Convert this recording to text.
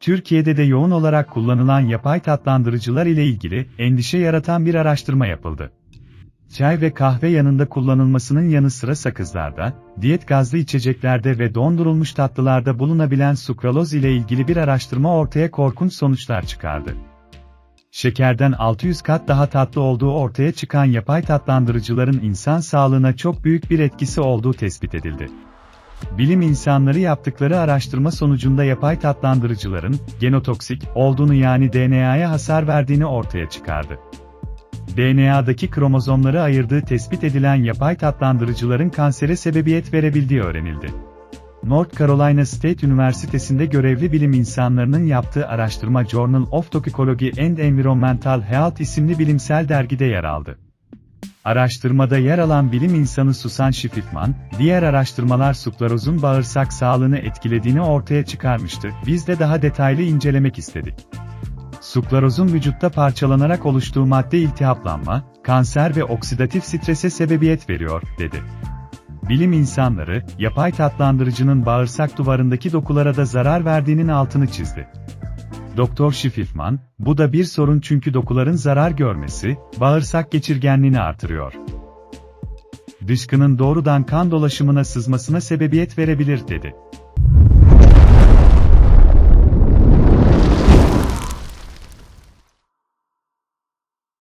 Türkiye'de de yoğun olarak kullanılan yapay tatlandırıcılar ile ilgili endişe yaratan bir araştırma yapıldı. Çay ve kahve yanında kullanılmasının yanı sıra sakızlarda, diyet gazlı içeceklerde ve dondurulmuş tatlılarda bulunabilen sukraloz ile ilgili bir araştırma ortaya korkunç sonuçlar çıkardı. Şekerden 600 kat daha tatlı olduğu ortaya çıkan yapay tatlandırıcıların insan sağlığına çok büyük bir etkisi olduğu tespit edildi. Bilim insanları yaptıkları araştırma sonucunda yapay tatlandırıcıların genotoksik olduğunu yani DNA'ya hasar verdiğini ortaya çıkardı. DNA'daki kromozomları ayırdığı tespit edilen yapay tatlandırıcıların kansere sebebiyet verebildiği öğrenildi. North Carolina State Üniversitesi'nde görevli bilim insanlarının yaptığı araştırma Journal of Toxicology and Environmental Health isimli bilimsel dergide yer aldı. Araştırmada yer alan bilim insanı Susan Schiffman, diğer araştırmalar suklarozun bağırsak sağlığını etkilediğini ortaya çıkarmıştı. Biz de daha detaylı incelemek istedik. Suklarozun vücutta parçalanarak oluştuğu madde iltihaplanma, kanser ve oksidatif strese sebebiyet veriyor, dedi. Bilim insanları, yapay tatlandırıcının bağırsak duvarındaki dokulara da zarar verdiğinin altını çizdi. Doktor Schiffman, bu da bir sorun çünkü dokuların zarar görmesi, bağırsak geçirgenliğini artırıyor. Dışkının doğrudan kan dolaşımına sızmasına sebebiyet verebilir dedi.